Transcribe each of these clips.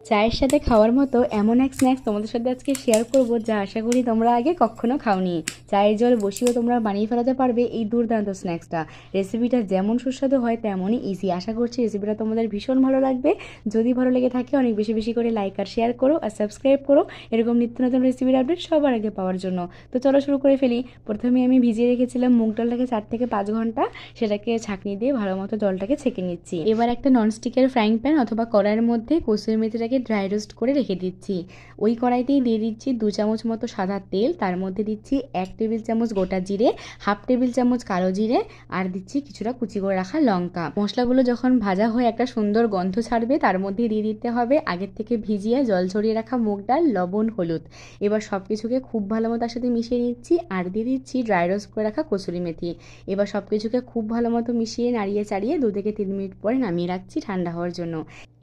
চায়ের সাথে খাওয়ার মতো এমন এক স্ন্যাক্স তোমাদের সাথে আজকে শেয়ার করব যা আশা করি তোমরা আগে কখনো খাওনি। চায়ের জল বসিয়েও তোমরা বানিয়ে ফেলাতে পারবে এই দুর্দান্ত স্ন্যাক্সটা রেসিপিটা যেমন সুস্বাদু হয় তেমনই ইজি আশা করছি রেসিপিটা তোমাদের ভীষণ ভালো লাগবে। যদি ভালো লেগে থাকে অনেক বেশি বেশি করে লাইক আর শেয়ার করো আর সাবস্ক্রাইব করো। এরকম নিত্য নতুন রেসিপির আপডেট সবার আগে পাওয়ার জন্য। তো চলো শুরু করে ফেলি। প্রথমে আমি ভিজিয়ে রেখেছিলাম মুগ ডালটাকে চার থেকে পাঁচ ঘণ্টা। সেটাকে ছাঁকনি দিয়ে ভালো মতো জলটাকে ছেঁকে নিচ্ছি। এবার একটা ননস্টিকের ফ্রাইং প্যান অথবা কড়াইয়ের মধ্যে কসুরি মেথিটাকে ড্রাই রোস্ট করে রেখে দিচ্ছি। ওই কড়াইতেই দিয়ে দিচ্ছি দু চামচ মতো সাদা তেল, তার মধ্যে দিচ্ছি এক টেবিল চামচ গোটা জিরে, হাফ টেবিল চামচ কালো জিরে আর দিচ্ছি কিছুটা কুচি করে রাখা লঙ্কা। মশলাগুলো যখন ভাজা হয়ে একটা সুন্দর গন্ধ ছাড়বে, তার মধ্যে দিয়ে দিতে হবে আগের থেকে ভিজিয়ে জল ছড়িয়ে রাখা মুগ ডাল, লবণ, হলুদ। এবার সব কিছুকে খুব ভালো মতো তার সাথে মিশিয়ে নিচ্ছি আর দিয়ে দিচ্ছি ড্রাই রোস্ট করে রাখা কসুরি মেথি। এবার সব কিছুকে খুব ভালো মতো মিশিয়ে নাড়িয়ে চাড়িয়ে দু থেকে তিন মিনিট পরে নামিয়ে রাখছি ঠান্ডা হওয়ার জন্য।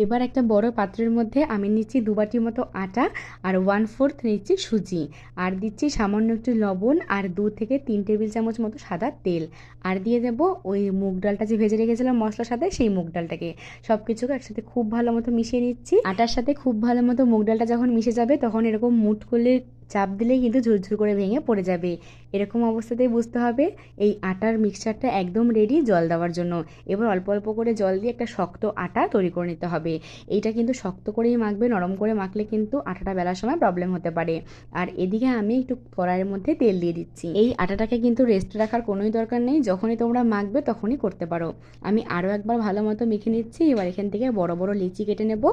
এবার একটা বড় পাত্রের মধ্যে আমি নিচ্ছি দু বাটির মতো আটা আর ওয়ান ফোর্থ নিচ্ছি সুজি। আর দিচ্ছি সামান্য একটু লবণ আর দু থেকে তিন টেবিল চামচ মতো সাদা তেল। আর দিয়ে দেবো ওই মুগ ডালটা যে ভেজে রেখেছিলাম মশলার সাথে সেই মুগ ডালটাকে। সব কিছুকে একসাথে খুব ভালো মতো মিশিয়ে নিচ্ছি। আটার সাথে খুব ভালো মতো মুগ ডালটা যখন মিশে যাবে তখন এরকম মুঠ করলে চাপ দিলেই কিন্তু ঝুরঝুর করে ভেঙে পড়ে যাবে। এরকম অবস্থাতেই বুঝতে হবে এই আটার মিক্সচারটা একদম রেডি জল দেওয়ার জন্য। এবার অল্প অল্প করে জল দিয়ে একটা শক্ত আটা তৈরি করে নিতে হবে। এইটা কিন্তু শক্ত করেই মাখবে, নরম করে মাখলে কিন্তু আটাটা বেলার সময় প্রবলেম হতে পারে। আর এদিকে আমি একটু কড়াইয়ের মধ্যে তেল দিয়ে দিচ্ছি। এই আটাটাকে কিন্তু রেস্ট রাখার কোনোই দরকার নেই, যখনই তোমরা মাখবে তখনই করতে পারো। আমি আরও একবার ভালো মতো মেখে নিচ্ছি, এবার এখান থেকে বড় বড় লিচি কেটে নেব।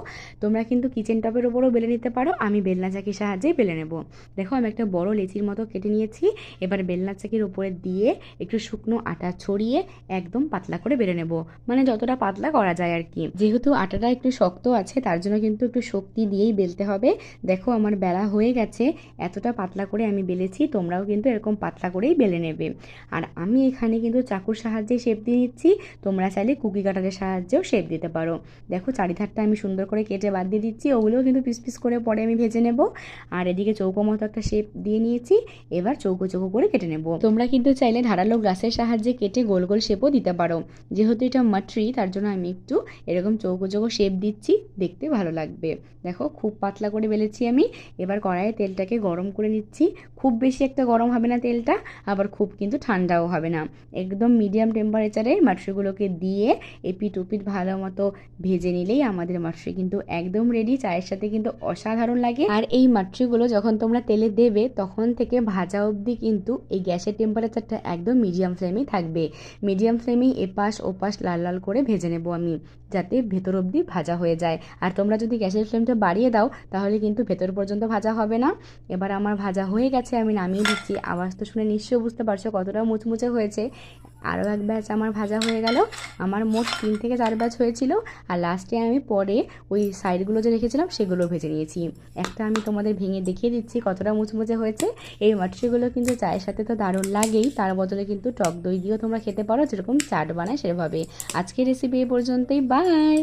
তোমরা কিন্তু কিচেন টপের ওপরও বেলে নিতে পারো, আমি বেলনা চাকির সাহায্যেই বেলে নেব। দেখো, আমি একটা বড় লিচির মতো কেটে নিয়েছি। এবার বেলনা চাকির উপরে দিয়ে একটু শুকনো আটা ছড়িয়ে একদম পাতলা করে বেড়ে নেব। মানে যতটা পাতলা করা যায় আর কি যেহেতু আটাটা একটু শক্ত আছে, তার জন্য কিন্তু একটু শক্তি দিয়েই বেলতে হবে। দেখো আমার বেলা হয়ে গেছে, এতটা পাতলা করে আমি বেলেছি, তোমরাও কিন্তু এরকম পাতলা করেই বেলে নেবে। আর আমি এখানে কিন্তু চাকুর সাহায্যে শেপ দিয়ে নিচ্ছি, তোমরা চাইলে কুকি কাটারের সাহায্যেও শেপ দিতে পারো। দেখো চারিধারটা আমি সুন্দর করে কেটে বাদ দিয়ে দিচ্ছি, ওগুলোও কিন্তু পিস পিস করে পরে আমি ভেজে নেব। আর এদিকে চৌকো মতো একটা শেপ দিয়ে নিয়েছি, এবার চৌকো চৌকো করে কেটে নেব। তোমরা কিন্তু চাইলে ধারালো গ্লাসের সাহায্যে কেটে গোল গোল শেপও দিতে পারো। যেহেতু এটা মাট্রি তার জন্য আমি একটু এরকম চৌকো চৌকো শেপ দিচ্ছি, দেখতে ভালো লাগবে। দেখো, খুব পাতলা করে বেলেছি আমি। এবার কড়াইয়ে তেলটাকে গরম করে নিচ্ছি। খুব বেশি একটা গরম হবে না তেলটা, আবার খুব কিন্তু ঠান্ডাও হবে না। একদম মিডিয়াম টেম্পারেচারে মাট্রিগুলোকে দিয়ে এপিট ওপিট ভালো মতো ভেজে নিলেই আমাদের মাট্রি কিন্তু একদম রেডি চায়ের সাথে কিন্তু অসাধারণ লাগে। আর এই মাট্রিগুলো যখন তোমরা তেলে দেবে, তখন থেকে ভাজা অবধি কিন্তু এই গ্যাসের টেম্পারেচারটা একদম মিডিয়াম ফ্লেমেই থাকবে। মিডিয়াম ফ্লেমেই এপাশ ওপাশ লাল লাল করে ভেজে নেব আমি, যাতে ভেতর অবধি ভাজা হয়ে যায়। আর তোমরা যদি গ্যাসের ফ্লেমটা বাড়িয়ে দাও, তাহলে কিন্তু ভেতর পর্যন্ত ভাজা হবে না। এবার আমার ভাজা হয়ে গেছে, আমি নামিয়ে দিচ্ছি। আওয়াজ তো শুনে নিশ্চয়ই বুঝতে পারছ কতটা মুচমুচে হয়েছে। আরও এক ব্যাচ আমার ভাজা হয়ে গেল। আমার মোট তিন থেকে চার ব্যাচ হয়েছিল। আর লাস্টে আমি পরে ওই সাইডগুলো যে রেখেছিলাম, সেগুলো ভেজে নিয়েছি। একটা আমি তোমাদের ভেঙে দেখিয়ে দিচ্ছি কতটা মুচমুচে হয়েছে। এই মাটরিগুলো কিন্তু চায়ের সাথে তো দারুণ লাগেই। তার বদলে কিন্তু টক দই দিয়েও তোমরা খেতে পারো, যেরকম চাট বানায় সেভাবে। আজকের রেসিপি এ পর্যন্তই বাই